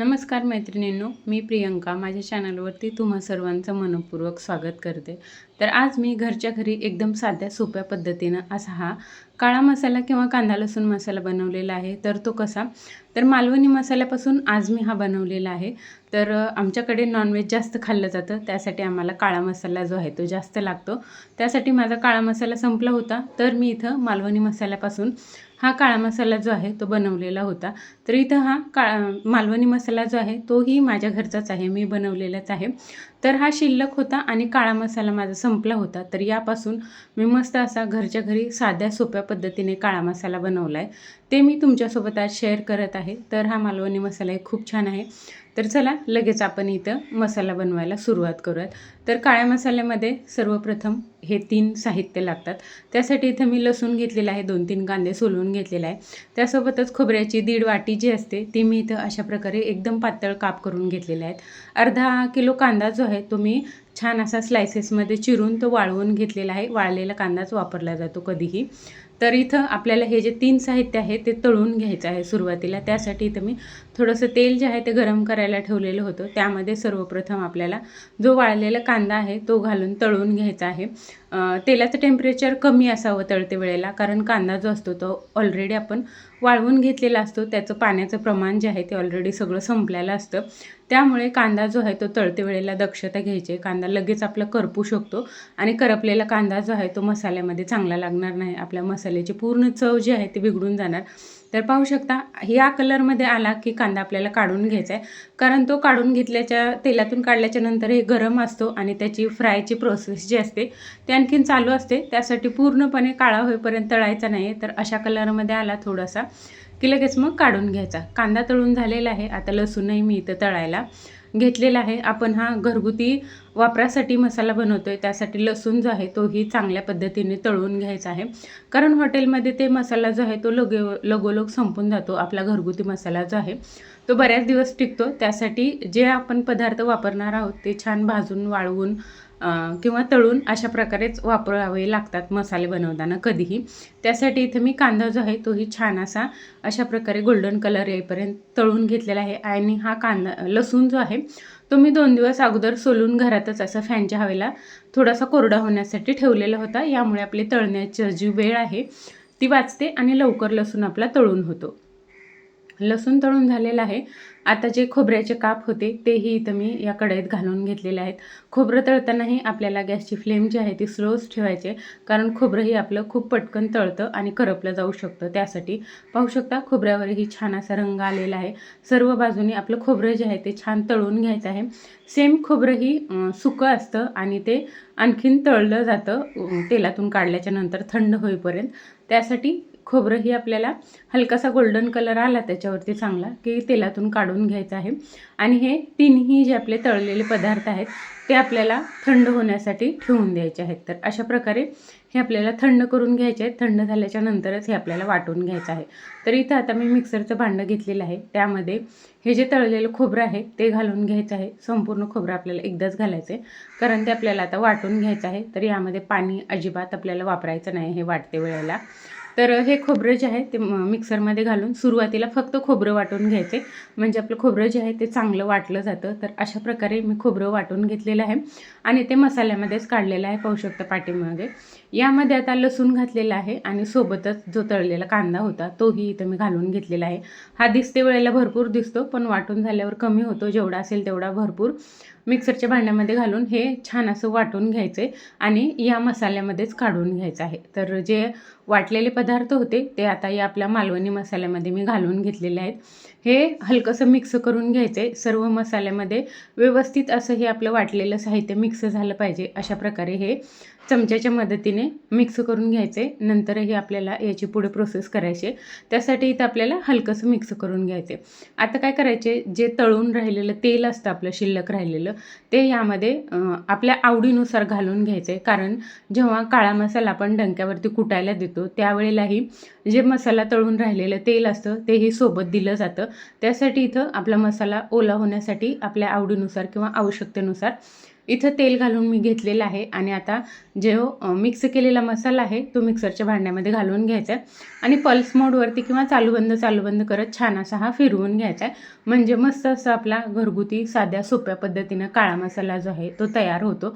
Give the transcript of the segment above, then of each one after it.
नमस्कार मैत्रिणींनो मी प्रियंका. माझ्या चॅनलवरती तुम्हा सर्वांचं मनपूर्वक स्वागत करते. तर आज मी घरच्या घरी एकदम साध्या सोप्या पद्धतीनं असा हा काळा मसाला किंवा कांदा लसूण मसाला बनवलेला आहे. तर तो कसा? तर मालवणी मसाल्यापासून आज मी हा बनवलेला आहे. तर आमच्याकडे नॉनव्हेज जास्त खाल्लं जातं. त्यासाठी आम्हाला काळा मसाला जो आहे तो जास्त लागतो. त्यासाठी माझा काळा मसाला संपला होता. तर मी इथं मालवणी मसाल्यापासून हा काळा मसाला जो आहे तो बनवलेला होता. तर इथं हा काळा मालवणी मसाला जो आहे तोही माझ्या घरचाच आहे. मी बनवलेलाच आहे. तर हा शिल्लक होता आणि काळा मसाला माझा संपला होता. तर यापासून मी मस्त असा घरच्या घरी साध्या सोप्या पद्धतीने काळा मसाला बनवला आहे ते मी तुमच्यासोबत आज शेअर करत आहे. तर हा मालवणी मसाला हे खूप छान आहे. तर चला लगेच आपण इथं मसाला बनवायला सुरुवात करूयात. तर काळ्या मसाल्यामध्ये सर्वप्रथम हे तीन साहित्य लागतात. त्यासाठी इथं मी लसूण घेतलेला आहे दोन तीन कांदे सोलून घेतलेला आहे. त्यासोबतच खोबऱ्याची दीड वाटी जी असते ती मी इथं अशा प्रकारे एकदम पातळ काप करून घेतलेले आहेत. अर्धा किलो कांदा जो आहे तो मी छान असा स्लायसेसमध्ये चिरून तो वाळवून घेतलेला आहे. वाळलेला कांदाच वापरला जातो कधीही. तर इथं आपल्याला हे जे तीन साहित्य आहेत ते तळून घ्यायचं आहे सुरुवातीला. त्यासाठी इथं मी थोडंसं तेल जे आहे ते गरम करायला ठेवलेलं होतं. त्यामध्ये सर्वप्रथम आपल्याला जो वाळलेला कांदा आहे तो घालून तळून घ्यायचा आहे. तेलाचं टेम्परेचर कमी असावं तळते वेळेला कारण कांदा जो असतो तो ऑलरेडी आपण वाळवून घेतलेला असतो. त्याचं पाण्याचं प्रमाण जे आहे ते ऑलरेडी सगळं संपलेलं असतं. त्यामुळे कांदा जो आहे तो तळते वेळेला दक्षता घ्यायची. आहे. कांदा लगेच आपला करपू शकतो आणि करपलेला कांदा जो आहे तो मसाल्यामध्ये चांगला लागणार नाही. आपल्या मसाल्याची पूर्ण चव जी आहे ती बिघडून जाणार. तर पाहू शकता ह्या कलरमध्ये आला की कांदा आपल्याला काढून घ्यायचा आहे. कारण तो काढून घेतल्याच्या तेलातून काढल्याच्या नंतर हे गरम असतो आणि त्याची फ्रायची प्रोसेस जी असते ती आणखीन चालू असते. त्यासाठी पूर्णपणे काळा होईपर्यंत तळायचा नाही तर अशा कलरमध्ये आला थोडासा की लगेच मग काढून घ्यायचा. कांदा तळून झालेला आहे. आता लसूणही मी इथं तळायला. घेतलेला आहे. आपण हा घरगुती वापरासाठी मसाला बनवतो आहे त्यासाठी लसूण जो आहे तोही चांगल्या पद्धतीने तळून घ्यायचा आहे. कारण हॉटेलमध्ये ते मसाला जो आहे तो लगे लगोलोग संपून जातो. आपला घरगुती मसाला जो आहे तो बऱ्याच दिवस टिकतो. त्यासाठी जे आपण पदार्थ वापरणार आहोत ते छान भाजून वाळवून किंवा तळून अशा प्रकारेच वापरावे लागतात मसाले बनवताना कधीही. त्यासाठी इथे मी कांदा जो आहे तोही छान असा अशा प्रकारे गोल्डन कलर येईपर्यंत तळून घेतलेला आहे आणि हा कांदा लसूण जो आहे तो मी दोन दिवस अगोदर सोलून घरातच असं फॅनच्या हवेला थोडासा कोरडा होण्यासाठी ठेवलेला होता. यामुळे आपली तळण्याची जी वेळ आहे ती वाचते आणि लवकर लसूण आपला तळून होतो. लसूण तळून झालेलं आहे. आता जे खोबऱ्याचे काप होते तेही इथं मी या कढईत घालून घेतलेले आहेत. खोबरं तळतानाही आपल्याला गॅसची फ्लेम जी आहे ती स्लोच ठेवायचे कारण खोबरंही आपलं खूप पटकन तळतं आणि करपलं जाऊ शकतं. त्यासाठी पाहू शकता खोबऱ्यावरही छान असा रंग आलेला आहे. सर्व बाजूने आपलं खोबरं जे आहे ते छान तळून घ्यायचं आहे. सेम खोबरंही सुकं असतं आणि ते आणखीन तळलं जातं तेलातून काढल्याच्या नंतर थंड होईपर्यंत. त्यासाठी खोबरंही आपल्याला हलकासा गोल्डन कलर आला त्याच्यावरती चांगला की तेलातून काढून घ्यायचं आहे. आणि हे तिन्ही जे आपले तळलेले पदार्थ आहेत ते आपल्याला थंड होण्यासाठी ठेवून द्यायचे आहेत. तर अशा प्रकारे हे आपल्याला थंड करून घ्यायचे आहेत. थंड झाल्याच्या नंतरच हे आपल्याला वाटून घ्यायचं आहे. तर इथं आता मी मिक्सरचं भांडं घेतलेलं आहे. त्यामध्ये हे जे तळलेलं खोबरं आहे ते घालून घ्यायचं आहे. संपूर्ण खोबरं आपल्याला एकदाच घालायचं आहे कारण ते आपल्याला आता वाटून घ्यायचं आहे. तर यामध्ये पाणी अजिबात आपल्याला वापरायचं नाही हे वाटते वेळेला. तर हे खोबरं जे आहे ते म- मिक्सरमध्ये घालून सुरुवातीला फक्त खोबरं वाटून घ्यायचे. म्हणजे आपलं खोबरं जे आहे ते चांगलं वाटलं जातं. तर अशा प्रकारे मी खोबरं वाटून घेतलेलं आहे. आणि ते मसाल्यामध्येच काढलेलं आहे पाहू शकता पाठीमागे. यामध्ये आता लसूण घातलेला आहे आणि सोबतच जो तळलेला कांदा होता तोही इथं मी घालून घेतलेला आहे. हा दिसते वेळेला भरपूर दिसतो पण वाटून झाल्यावर कमी होतो. जेवढा असेल तेवढा भरपूर. मिक्सरच्या भांड्यामध्ये घालून हे छान असं वाटून घ्यायचं आहे आणि या मसाल्यामध्येच काढून घ्यायचं आहे. तर जे वाटलेले पदार्थ होते ते आता या आपल्या मालवणी मसाल्यामध्ये मी घालून घेतलेले आहेत. हे हलकंसं मिक्स करून घ्यायचं. आहे सर्व मसाल्यामध्ये व्यवस्थित असं हे आपलं वाटलेलं साहित्य मिक्स झालं पाहिजे. अशा प्रकारे हे चमच्याच्या मदतीने मिक्स करून घ्यायचे. नंतरही आपल्याला याची पुढे प्रोसेस करायची आहे. त्यासाठी इथं आपल्याला हलकंसं मिक्स करून घ्यायचे. आता काय करायचे? जे तळून राहिलेलं तेल असतं आपलं शिल्लक राहिलेलं ते यामध्ये आपल्या आवडीनुसार घालून घ्यायचे. कारण जेव्हा काळा मसाला आपण डंक्यावरती कुटायला देतो त्यावेळेलाही जे मसाला तळून राहिलेलं तेल असतं तेही सोबत दिलं जातं. त्यासाठी इथं आपला मसाला ओला होण्यासाठी आपल्या आवडीनुसार किंवा आवश्यकतेनुसार इथं तेल घालून मी घेतलेलं आहे आणि आता जो मिक्स केलेला मसाला आहे तो मिक्सरच्या भांड्यामध्ये घालून घ्यायचा आहे. आणि पल्स मोडवरती किंवा चालूबंद चालूबंद करत छान असा हा फिरवून घ्यायचा आहे. म्हणजे मस्त असं आपला घरगुती साध्या सोप्या पद्धतीनं काळा मसाला जो आहे तो तयार होतो.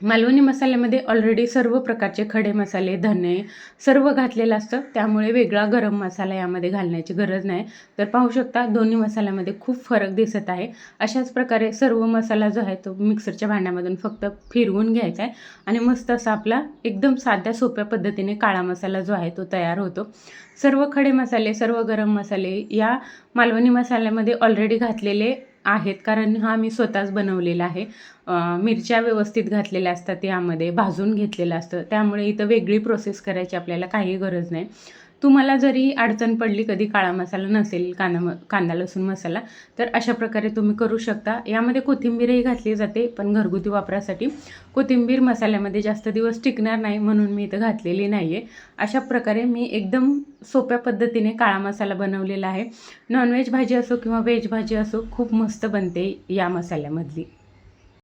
मालवणी मसाल्यामध्ये ऑलरेडी सर्व प्रकारचे खडे मसाले धने सर्व घातलेलं असतं. त्यामुळे वेगळा गरम मसाला यामध्ये घालण्याची गरज नाही. तर पाहू शकता दोन्ही मसाल्यामध्ये खूप फरक दिसत आहे. अशाच प्रकारे सर्व मसाला जो आहे तो मिक्सरच्या भांड्यामधून फक्त फिरवून घ्यायचा आहे. आणि मस्त असा आपला एकदम साध्या सोप्या पद्धतीने काळा मसाला जो आहे तो तयार होतो. सर्व खडे मसाले सर्व गरम मसाले या मालवणी मसाल्यामध्ये ऑलरेडी घातलेले आहेत. कारण हा मी स्वतःच बनवलेला आहे. मिरच्या व्यवस्थित घातलेल्या असतात यामध्ये भाजून घेतलेलं असतं. त्यामुळे इथं वेगळी प्रोसेस करायची आपल्याला काही गरज नाही. तुम्हाला जरी अडचण पडली कधी काळा मसाला नसेल कांदा म कांदा लसूण मसाला तर अशा प्रकारे तुम्ही करू शकता. यामध्ये कोथिंबीरही घातली जाते पण घरगुती वापरासाठी कोथिंबीर मसाल्यामध्ये जास्त दिवस टिकणार नाही म्हणून मी इथं घातलेली नाही आहे अशा प्रकारे मी एकदम सोप्या पद्धतीने काळा मसाला बनवलेला आहे. नॉनव्हेज भाजी असो किंवा व्हेज भाजी असो खूप मस्त बनते या मसाल्यामधली.